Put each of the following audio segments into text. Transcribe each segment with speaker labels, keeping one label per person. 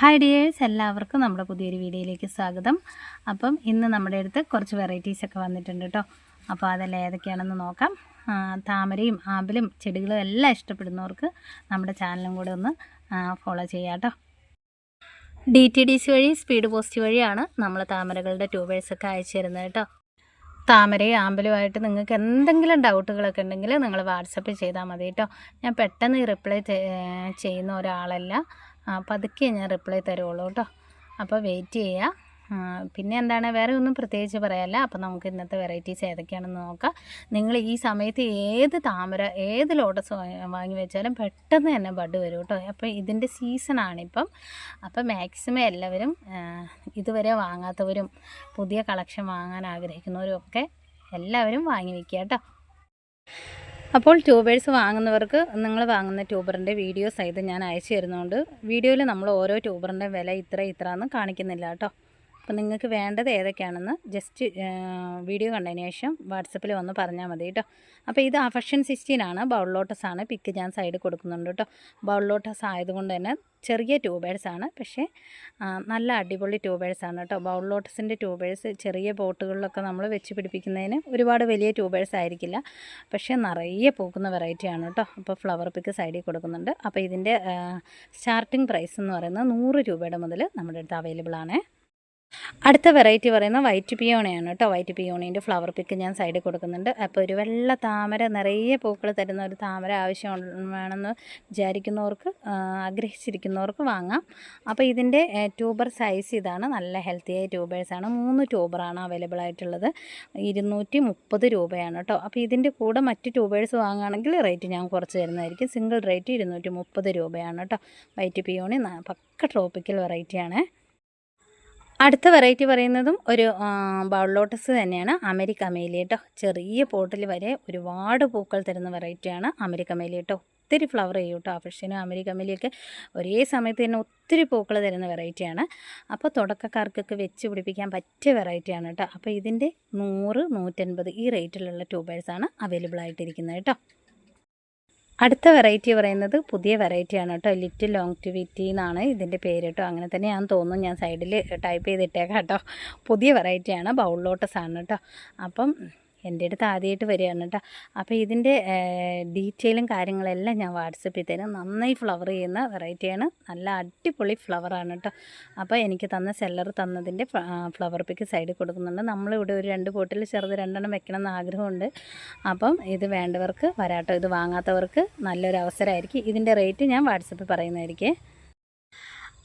Speaker 1: Hi dears എല്ലാവർക്കും നമ്മുടെ പുതിയൊരു വീഡിയോയിലേക്ക് സ്വാഗതം. അപ്പം ഇന്ന് നമ്മുടെ അടുത്ത് കുറച്ച് വെറൈറ്റീസ് ഒക്കെ വന്നിട്ടുണ്ട് കേട്ടോ അപ്പോൾ അതെല്ലാം ഏതൊക്കെയാണെന്ന് നോക്കാം. താമരയും ആമ്പലും ചെടികളും എല്ലാം ഇഷ്ടപ്പെടുന്നവർക്ക് നമ്മുടെ ചാനലും കൂടെ ഒന്ന് ഫോളോ ചെയ്യാം കേട്ടോ ഡി വഴി സ്പീഡ് പോസ്റ്റ് വഴിയാണ് നമ്മൾ താമരകളുടെ ട്യൂബേഴ്സൊക്കെ അയച്ചു തരുന്നത് കേട്ടോ താമരയും ആമ്പലുമായിട്ട് നിങ്ങൾക്ക് എന്തെങ്കിലും ഡൗട്ടുകളൊക്കെ ഉണ്ടെങ്കിൽ നിങ്ങൾ വാട്സപ്പ് ചെയ്താൽ മതി കേട്ടോ ഞാൻ പെട്ടെന്ന് റിപ്ലൈ ചെയ്യുന്ന ഒരാളല്ല. പതുക്കെ ഞാൻ റിപ്ലൈ തരുള്ളൂ കേട്ടോ. അപ്പോൾ വെയിറ്റ് ചെയ്യുക പിന്നെ എന്താണ്? വേറെ ഒന്നും പ്രത്യേകിച്ച് പറയാല്ല അപ്പോൾ നമുക്ക് ഇന്നത്തെ വെറൈറ്റീസ് ഏതൊക്കെയാണെന്ന് നോക്കാം. നിങ്ങൾ ഈ സമയത്ത് ഏത് താമര ഏത് ലോട്ടസ് വാങ്ങി വെച്ചാലും പെട്ടെന്ന് തന്നെ ബഡ് വരും കേട്ടോ. അപ്പോൾ ഇതിന്റെ സീസണാണിപ്പം അപ്പോൾ മാക്സിമം എല്ലാവരും ഇതുവരെ വാങ്ങാത്തവരും പുതിയ കളക്ഷൻ വാങ്ങാൻ ആഗ്രഹിക്കുന്നവരും ഒക്കെ എല്ലാവരും വാങ്ങി വയ്ക്കുക കേട്ടോ. അപ്പോൾ ട്യൂബേഴ്സ് വാങ്ങുന്നവർക്ക് നിങ്ങൾ വാങ്ങുന്ന ട്യൂബറിന്റെ വീഡിയോ സഹിതം ഞാൻ അയച്ചു തരുന്നുണ്ട് വീഡിയോയിൽ നമ്മൾ ഓരോ ട്യൂബറിന്റെ വില ഇത്ര ഇത്ര എന്ന് കാണിക്കുന്നില്ല കേട്ടോ. അപ്പോൾ നിങ്ങൾക്ക് വേണ്ടത് ഏതൊക്കെയാണെന്ന് ജസ്റ്റ് വീഡിയോ കണ്ടതിന് ശേഷം വാട്സപ്പിൽ വന്ന് പറഞ്ഞാൽ മതി കേട്ടോ. അപ്പോൾ ഇത് അഫക്ഷൻ സിക്സ്റ്റീനാണ് ബൗൾ ലോട്ടസ് ആണ്. പിക്ക് ഞാൻ സൈഡിൽ കൊടുക്കുന്നുണ്ട് കേട്ടോ. ബൗൾ ലോട്ടസ് ആയതുകൊണ്ട് തന്നെ ചെറിയ ട്യൂബേഴ്സ് ആണ്. പക്ഷേ നല്ല അടിപൊളി ട്യൂബേഴ്സ് ആണ് കേട്ടോ. ബൗൾ ലോട്ടസിന്റെ ട്യൂബേഴ്സ് ചെറിയ പോട്ടുകളിലൊക്കെ നമ്മൾ വെച്ച് പിടിപ്പിക്കുന്നതിന് ഒരുപാട് വലിയ ട്യൂബേഴ്സ് ആയിരിക്കില്ല. പക്ഷേ നിറയെ പൂക്കുന്ന വെറൈറ്റിയാണ് കേട്ടോ. അപ്പോൾ ഫ്ലവർ പിക്ക് സൈഡിൽ കൊടുക്കുന്നുണ്ട്. അപ്പോൾ ഇതിന്റെ സ്റ്റാർട്ടിംഗ് പ്രൈസ് എന്ന് പറയുന്നത് നൂറ് രൂപയുടെ മുതൽ നമ്മുടെ അടുത്ത് അവൈലബിൾ ആണ്. അടുത്ത വെറൈറ്റി പറയുന്ന വൈറ്റ് പിയോണയാണ് കേട്ടോ വൈറ്റ് പിയോണീന്റെ ഫ്ലവർ പിക്ക് ഞാൻ സൈഡിൽ കൊടുക്കുന്നുണ്ട്. അപ്പോൾ ഒരു വെള്ള താമര നിറയെ പൂക്കൾ തരുന്ന ഒരു താമര ആവശ്യം വേണമെന്ന് വിചാരിക്കുന്നവർക്ക് ആഗ്രഹിച്ചിരിക്കുന്നവർക്ക് വാങ്ങാം. അപ്പോൾ ഇതിന്റെ ട്യൂബർ സൈസ് ഇതാണ്. നല്ല ഹെൽത്തിയായ ട്യൂബേഴ്സാണ് മൂന്ന് ട്യൂബറാണ് അവൈലബിൾ ആയിട്ടുള്ളത്. ഇരുന്നൂറ്റി മുപ്പത് രൂപയാണ് കേട്ടോ അപ്പോൾ ഇതിന്റെ കൂടെ മറ്റ് ട്യൂബേഴ്സ് വാങ്ങുകയാണെങ്കിൽ റേറ്റ് ഞാൻ കുറച്ച് തരുന്നതായിരിക്കും. സിംഗിൾ റേറ്റ് ഇരുന്നൂറ്റി മുപ്പത് രൂപയാണ് കേട്ടോ വൈറ്റ് പിയോണി പക്ക ട്രോപ്പിക്കൽ വെറൈറ്റിയാണ് അടുത്ത വെറൈറ്റി പറയുന്നതും ഒരു ബൗൾ ലോട്ടസ് തന്നെയാണ്. അമേരിക്ക അമേലി കേട്ടോ ചെറിയ പോട്ടിൽ വരെ ഒരുപാട് പൂക്കൾ തരുന്ന വെറൈറ്റിയാണ് അമേരിക്ക അമേലി കേട്ടോ ഒത്തിരി ഫ്ലവർ ചെയ്യും കേട്ടോ അഫ്രിഷ്യനും അമേരിക്ക അമേലിയൊക്കെ ഒരേ സമയത്ത് തന്നെ ഒത്തിരി പൂക്കൾ തരുന്ന വെറൈറ്റിയാണ് അപ്പോൾ തുടക്കക്കാർക്കൊക്കെ വെച്ച് പിടിപ്പിക്കാൻ പറ്റിയ വെറൈറ്റിയാണ് കേട്ടോ അപ്പോൾ ഇതിന്റെ നൂറ് നൂറ്റൻപത് ഈ റേറ്റിലുള്ള ട്യൂബേഴ്സാണ് അവൈലബിൾ ആയിട്ടിരിക്കുന്നത് കേട്ടോ അടുത്ത വെറൈറ്റി പറയുന്നത് പുതിയ വെറൈറ്റിയാണ് കേട്ടോ. ലിറ്റിൽ ലോങ്റ്റിവിറ്റി എന്നാണ് ഇതിന്റെ പേര് കേട്ടോ. അങ്ങനെ തന്നെ ഞാൻ തോന്നുന്നു. ഞാൻ സൈഡിൽ ടൈപ്പ് ചെയ്തിട്ടേക്കാം കേട്ടോ. പുതിയ വെറൈറ്റിയാണ് ബൗൾ ലോട്ടസ് ആണ് കേട്ടോ. അപ്പം എന്റെ അടുത്ത് ആദ്യമായിട്ട് വരികയാണ് കേട്ടോ അപ്പോൾ ഇതിന്റെ ഡീറ്റെയിലും കാര്യങ്ങളെല്ലാം ഞാൻ വാട്സപ്പിൽ തരാം. നന്നായി ഫ്ലവർ ചെയ്യുന്ന വെറൈറ്റിയാണ്. നല്ല അടിപൊളി ഫ്ലവറാണ് കേട്ടോ അപ്പോൾ എനിക്ക് തന്ന സെല്ലർ തന്നതിന്റെ ഫ്ലവർ പിക്ക് സൈഡിൽ കൊടുക്കുന്നുണ്ട്. നമ്മളിവിടെ ഒരു രണ്ട് പോട്ടിൽ ചെറുത് രണ്ടെണ്ണം വെക്കണം എന്ന് ആഗ്രഹമുണ്ട്. അപ്പം ഇത് വേണ്ടവർക്ക് വരാട്ടോ. ഇത് വാങ്ങാത്തവർക്ക് നല്ലൊരു അവസരമായിരിക്കും ഇതിന്റെ റേറ്റ് ഞാൻ വാട്സപ്പിൽ പറയുന്നതായിരിക്കും.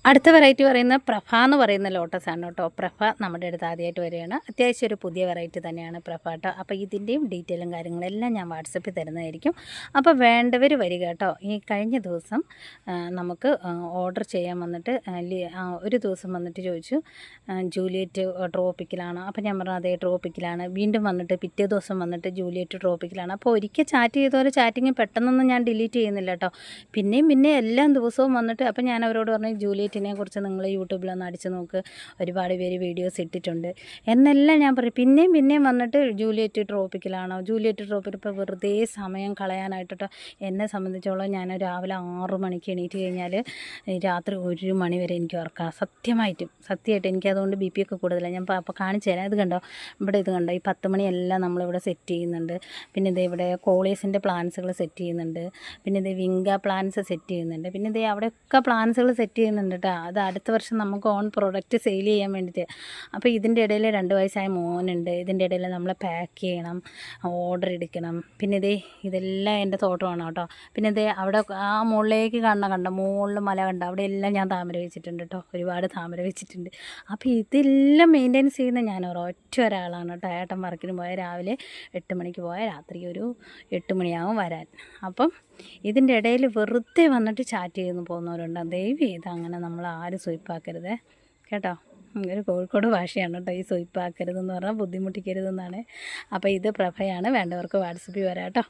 Speaker 1: അടുത്ത വെറൈറ്റി പറയുന്നത് പ്രഭ എന്ന് പറയുന്ന ലോട്ടസ് ആണ് കേട്ടോ. പ്രഭ നമ്മുടെ അടുത്ത് ആദ്യമായിട്ട് വരികയാണ്. അത്യാവശ്യം ഒരു പുതിയ വെറൈറ്റി തന്നെയാണ് പ്രഭ കേട്ടോ. അപ്പോൾ ഇതിന്റെയും ഡീറ്റെയിലും കാര്യങ്ങളെല്ലാം ഞാൻ വാട്സപ്പിൽ തരുന്നതായിരിക്കും. അപ്പോൾ വേണ്ടവർ വരിക കേട്ടോ. ഈ കഴിഞ്ഞ ദിവസം നമുക്ക് ഓർഡർ ചെയ്യാൻ വന്നിട്ട് ഒരു ദിവസം വന്നിട്ട് ചോദിച്ചു ജൂലിയറ്റ് ട്രോപ്പിക്കലാണ് അപ്പോൾ ഞാൻ പറഞ്ഞു അതേ ട്രോപ്പിക്കലാണ് വീണ്ടും വന്നിട്ട് പിറ്റേ ദിവസം വന്നിട്ട് ജൂലിയറ്റ് ട്രോപ്പിക്കലാണ് അപ്പോൾ ഒരിക്കൽ ചാറ്റ് ചെയ്തപോലെ ചാറ്റിങ് പെട്ടെന്നൊന്നും ഞാൻ ഡിലീറ്റ് ചെയ്യുന്നില്ല കേട്ടോ. പിന്നെയും പിന്നെ എല്ലാ ദിവസവും വന്നിട്ട് അപ്പോൾ ഞാൻ അവരോട് പറഞ്ഞു ജൂലിയറ്റിനെ കുറിച്ച് നിങ്ങൾ യൂട്യൂബിലൊന്ന് അടിച്ച് നോക്ക്. ഒരുപാട് പേര് വീഡിയോസ് ഇട്ടിട്ടുണ്ട്. എന്നെല്ലാം ഞാൻ പറയും. പിന്നെയും പിന്നെയും വന്നിട്ട് ജൂലിയറ്റ് ട്രോപ്പിക്കലാണോ? ജൂലിയറ്റ് ട്രോപ്പിൽ ഇപ്പോൾ വെറുതെ സമയം കളയാനായിട്ടോ? എന്നെ സംബന്ധിച്ചോളം ഞാൻ രാവിലെ ആറു മണിക്ക് എണീറ്റ് കഴിഞ്ഞാൽ രാത്രി ഒരു മണി വരെ എനിക്ക് ഉറക്കാം. സത്യമായിട്ടും. സത്യമായിട്ട്. എനിക്ക് അതുകൊണ്ട് ബി പി ഒക്കെ കൂടുതലാണ് ഞാൻ അപ്പോൾ കാണിച്ചു തരാം. ഇത് കണ്ടോ? ഇവിടെ ഇത് കണ്ടോ? ഈ പത്ത് മണിയെല്ലാം നമ്മളിവിടെ സെറ്റ് ചെയ്യുന്നുണ്ട്. പിന്നെ ഇത് ഇവിടെ കോളേസിന്റെ പ്ലാൻസുകൾ സെറ്റ് ചെയ്യുന്നുണ്ട്. പിന്നെ ഇത് വിങ്ക പ്ലാൻസ് സെറ്റ് ചെയ്യുന്നുണ്ട്. പിന്നെ ഇത് അവിടെയൊക്കെ പ്ലാൻസുകൾ സെറ്റ് ചെയ്യുന്നുണ്ട് കേട്ടോ അത് അടുത്ത വർഷം നമുക്ക് ഓൺ പ്രോഡക്റ്റ് സെയിൽ ചെയ്യാൻ വേണ്ടിയിട്ട്. അപ്പോൾ ഇതിന്റെ ഇടയിൽ രണ്ട് വയസ്സായ മോനുണ്ട്. ഇതിന്റെ ഇടയിൽ നമ്മൾ പാക്ക് ചെയ്യണം ഓർഡർ എടുക്കണം. പിന്നെ ഇതേ ഇതെല്ലാം എന്റെ തോട്ടമാണ് കേട്ടോ. പിന്നെ ഇതേ അവിടെ ആ മുകളിലേക്ക് കാണണം കണ്ട മുകളിൽ മല കണ്ട അവിടെ എല്ലാം ഞാൻ താമര വെച്ചിട്ടുണ്ട് കേട്ടോ. ഒരുപാട് താമര വെച്ചിട്ടുണ്ട്. അപ്പോൾ ഇതെല്ലാം മെയിന്റെനൻസ് ചെയ്യുന്ന ഞാൻ ഒരൊറ്റ ഒരാളാണ് കേട്ടോ. ഏട്ടൻ വർക്കിന് പോയാൽ രാവിലെ എട്ട് മണിക്ക് പോയാൽ രാത്രി ഒരു എട്ട് മണിയാകും വരാൻ. അപ്പം ഇതിന്റെ ഇടയിൽ വെറുതെ വന്നിട്ട് ചാറ്റ് ചെയ്യുന്നു പോകുന്നവരുണ്ട്. ദയവ് ചെയ്ത് അങ്ങനെ നമ്മൾ ആരും സ്വയ്പ്പാക്കരുത് കേട്ടോ? ഒരു കോഴിക്കോട് ഭാഷയാണ് കേട്ടോ ഈ സ്വയ്പ്പാക്കരുതെന്ന് പറഞ്ഞാൽ ബുദ്ധിമുട്ടിക്കരുതെന്നാണ്. അപ്പോൾ ഇത് പ്രഭയാണ്. വേണ്ടവർക്ക് വാട്സപ്പിൽ വരാം കേട്ടോ.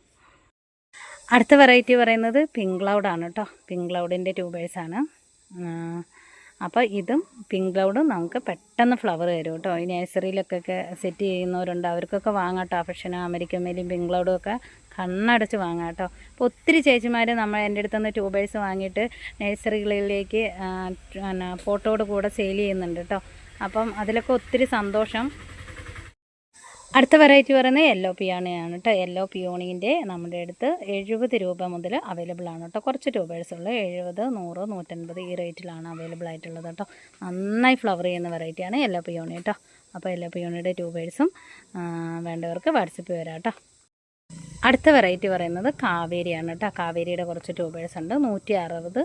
Speaker 1: അടുത്ത വെറൈറ്റി പറയുന്നത് പിങ്ക് ക്ലൗഡാണ് കേട്ടോ. പിങ്ക് ക്ലൗഡിന്റെ ട്യൂബേഴ്സാണ് അപ്പോൾ ഇതും പിങ്ക് ക്ലൗഡും നമുക്ക് പെട്ടെന്ന് ഫ്ലവർ തരും കേട്ടോ. ഈ നഴ്സറിയിലൊക്കെ സെറ്റ് ചെയ്യുന്നവരുണ്ട്. അവർക്കൊക്കെ വാങ്ങാം കേട്ടോ. അഫക്ഷനും അമേരിക്കൻ മേലിയും പിങ്ക് ക്ലൗഡും ഒക്കെ കണ്ണടച്ച് വാങ്ങാം കേട്ടോ. അപ്പോൾ ഒത്തിരി ചേച്ചിമാർ നമ്മൾ എന്റെ അടുത്ത് നിന്ന് ട്യൂബേഴ്സ് വാങ്ങിയിട്ട് നഴ്സറികളിലേക്ക് പിന്നെ ഫോട്ടോയോട് കൂടെ സെയിൽ ചെയ്യുന്നുണ്ട് കേട്ടോ. അപ്പം അതിലൊക്കെ ഒത്തിരി സന്തോഷം. അടുത്ത വെറൈറ്റി പറയുന്നത് യെല്ലോ പിയോണിയാണ് കേട്ടോ. യെല്ലോ പിയോണീന്റെ നമ്മുടെ അടുത്ത് എഴുപത് രൂപ മുതൽ അവൈലബിൾ ആണ് കേട്ടോ. കുറച്ച് ട്യൂബേഴ്സ് ഉള്ളു എഴുപത് നൂറ് നൂറ്റൻപത് ഈ റേറ്റിലാണ് അവൈലബിൾ ആയിട്ടുള്ളത് കേട്ടോ. നന്നായി ഫ്ലവർ ചെയ്യുന്ന വെറൈറ്റിയാണ് യെല്ലോ പിയോണി കേട്ടോ. അപ്പോൾ യെല്ലോ പിയോണിയുടെ ട്യൂബേഴ്സും വേണ്ടവർക്ക് വാട്സപ്പ് വരാം കേട്ടോ. അടുത്ത വെറൈറ്റി പറയുന്നത് കാവേരിയാണ് കേട്ടോ. കാവേരിയുടെ കുറച്ച് ട്യൂബേഴ്സ് ഉണ്ട്. നൂറ്റി അറുപത്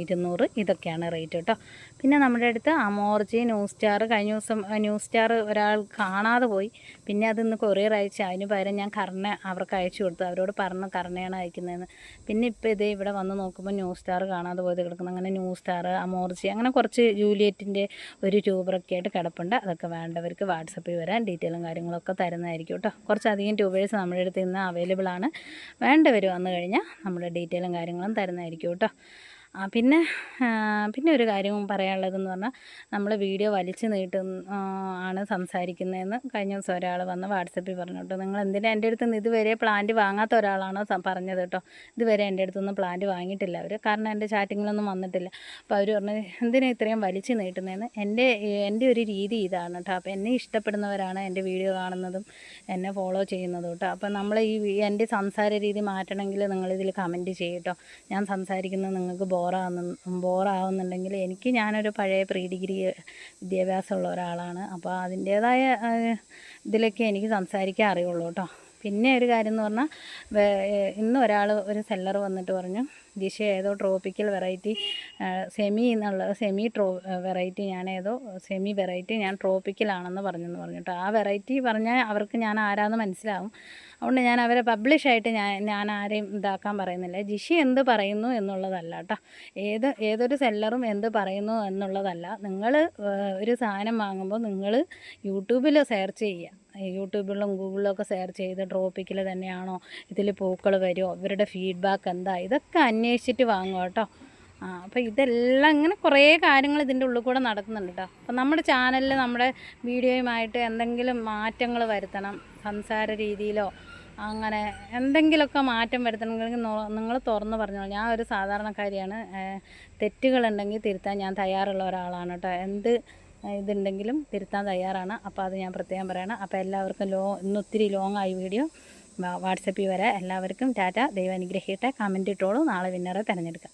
Speaker 1: ഇരുന്നൂറ് ഇതൊക്കെയാണ് റേറ്റ് കേട്ടോ. പിന്നെ നമ്മുടെ അടുത്ത് അമോർജി ന്യൂ സ്റ്റാർ കഴിഞ്ഞ ദിവസം ന്യൂ സ്റ്റാർ ഒരാൾ കാണാതെ പോയി. പിന്നെ അതിന്ന് കൊറിയർ അയച്ച് അതിന് പകരം ഞാൻ കർണ അവർക്ക് അയച്ചു കൊടുത്തു. അവരോട് പറഞ്ഞു കർണയാണ് അയക്കുന്നതെന്ന്. പിന്നെ ഇപ്പോൾ ഇതേ ഇവിടെ വന്ന് നോക്കുമ്പോൾ ന്യൂ സ്റ്റാർ കാണാതെ പോയത് കിടക്കുന്നു. അങ്ങനെ ന്യൂ സ്റ്റാർ അമോർജി അങ്ങനെ കുറച്ച് ജൂലിയറ്റിന്റെ ഒരു ട്യൂബറൊക്കെ ആയിട്ട് കിടപ്പുണ്ട്. അതൊക്കെ വേണ്ടവർക്ക് വാട്സപ്പിൽ വരാൻ ഡീറ്റെയിലും കാര്യങ്ങളൊക്കെ തരുന്നതായിരിക്കും കേട്ടോ. കുറച്ചധികം ട്യൂബേഴ്സ് നമ്മുടെ അടുത്ത് ഇന്ന് അവൈലബിൾ ആണ് വേണ്ടവർ വന്നു കഴിഞ്ഞാൽ നമ്മുടെ ഡീറ്റെയിലും കാര്യങ്ങളും തരുന്നതായിരിക്കും കേട്ടോ. പിന്നെ പിന്നെ ഒരു കാര്യവും പറയാനുള്ളതെന്ന് പറഞ്ഞാൽ നമ്മൾ വീഡിയോ വലിച്ചു നീട്ടും ആണ് സംസാരിക്കുന്നതെന്ന് കഴിഞ്ഞ ദിവസം ഒരാൾ വന്ന് വാട്സപ്പിൽ പറഞ്ഞു കേട്ടോ. നിങ്ങൾ എന്തിനാ എന്റെ അടുത്ത് നിന്ന് ഇതുവരെ പ്ലാന്റ് വാങ്ങാത്ത ഒരാളാണോ പറഞ്ഞത് കേട്ടോ. ഇതുവരെ എന്റെ അടുത്തൊന്നും പ്ലാന്റ് വാങ്ങിയിട്ടില്ല അവർ കാരണം എന്റെ ചാറ്റിങ്ങിലൊന്നും വന്നിട്ടില്ല. അപ്പോൾ അവർ പറഞ്ഞു എന്തിനാ ഇത്രയും വലിച്ചു നീട്ടുന്നതെന്ന്? എന്റെ എന്റെ ഒരു രീതി ഇതാണ് കേട്ടോ. അപ്പോൾ എന്നെ ഇഷ്ടപ്പെടുന്നവരാണ് എന്റെ വീഡിയോ കാണുന്നതും എന്നെ ഫോളോ ചെയ്യുന്നതും കേട്ടോ. അപ്പോൾ നമ്മൾ ഈ എന്റെ സംസാര രീതി മാറ്റണമെങ്കിൽ നിങ്ങളിതിൽ കമന്റ് ചെയ്യട്ടോ ഞാൻ സംസാരിക്കുന്നത് നിങ്ങൾക്ക് ബോറാകുന്നു ബോറാവുന്നുണ്ടെങ്കിൽ എനിക്ക് ഞാനൊരു പഴയ പ്രീ ഡിഗ്രി വിദ്യാഭ്യാസമുള്ള ഒരാളാണ്. അപ്പോൾ അതിന്റേതായ ഇതിലൊക്കെ എനിക്ക് സംസാരിക്കാൻ അറിയുള്ളൂ കേട്ടോ. പിന്നെ ഒരു കാര്യം എന്ന് പറഞ്ഞാൽ ഇന്ന് ഒരാൾ ഒരു സെല്ലർ വന്നിട്ട് പറഞ്ഞു ദിശ ഏതോ ട്രോപ്പിക്കൽ വെറൈറ്റി സെമി എന്നുള്ള സെമി ട്രോ വെറൈറ്റി ഞാൻ ഏതോ സെമി വെറൈറ്റി ഞാൻ ട്രോപ്പിക്കലാണെന്ന് പറഞ്ഞെന്ന് പറഞ്ഞിട്ട്. ആ വെറൈറ്റി പറഞ്ഞാൽ അവർക്ക് ഞാൻ ആരാന്ന് മനസ്സിലാവും. അതുകൊണ്ട് ഞാൻ അവരെ പബ്ലിഷായിട്ട് ഞാൻ ഞാൻ ആരെയും ഇതാക്കാൻ പറയുന്നില്ല. ജിഷി എന്ത് പറയുന്നു എന്നുള്ളതല്ല കേട്ടോ. ഏത് ഏതൊരു സെല്ലറും എന്ത് പറയുന്നു എന്നുള്ളതല്ല. നിങ്ങൾ ഒരു സാധനം വാങ്ങുമ്പോൾ നിങ്ങൾ യൂട്യൂബിൽ സെർച്ച് ചെയ്യുക. യൂട്യൂബിലും ഗൂഗിളിലും ഒക്കെ സെർച്ച് ചെയ്ത് ട്രോപ്പിക്കിൽ തന്നെയാണോ ഇതിൽ പൂക്കൾ വരുമോ ഇവരുടെ ഫീഡ്ബാക്ക് എന്താ ഇതൊക്കെ അന്വേഷിച്ചിട്ട് വാങ്ങും കേട്ടോ. ആ അപ്പോൾ ഇതെല്ലാം ഇങ്ങനെ കുറേ കാര്യങ്ങൾ ഇതിന്റെ ഉള്ളിൽ കൂടെ നടക്കുന്നുണ്ട് കേട്ടോ. അപ്പോൾ നമ്മുടെ ചാനലിൽ നമ്മുടെ വീഡിയോയുമായിട്ട് എന്തെങ്കിലും മാറ്റങ്ങൾ വരുത്തണം സംസാര രീതിയിലോ അങ്ങനെ എന്തെങ്കിലുമൊക്കെ മാറ്റം വരുത്തണമെങ്കിൽ നിങ്ങൾ തുറന്ന് പറഞ്ഞോളൂ. ഞാൻ ഒരു സാധാരണക്കാരിയാണ്. തെറ്റുകളുണ്ടെങ്കിൽ തിരുത്താൻ ഞാൻ തയ്യാറുള്ള ഒരാളാണ് കേട്ടോ. എന്ത് ഇതുണ്ടെങ്കിലും തിരുത്താൻ തയ്യാറാണ്. അപ്പോൾ അത് ഞാൻ പ്രത്യേകം പറയണം. അപ്പോൾ എല്ലാവർക്കും ലോ ഇന്നൊത്തിരി ആയി വീഡിയോ. വാട്സപ്പിൽ വരാം എല്ലാവർക്കും ടാറ്റ ദൈവം അനുഗ്രഹിക്കട്ടെ കമന്റ് ഇട്ടോളൂ. നാളെ വിന്നറെ തിരഞ്ഞെടുക്കാം.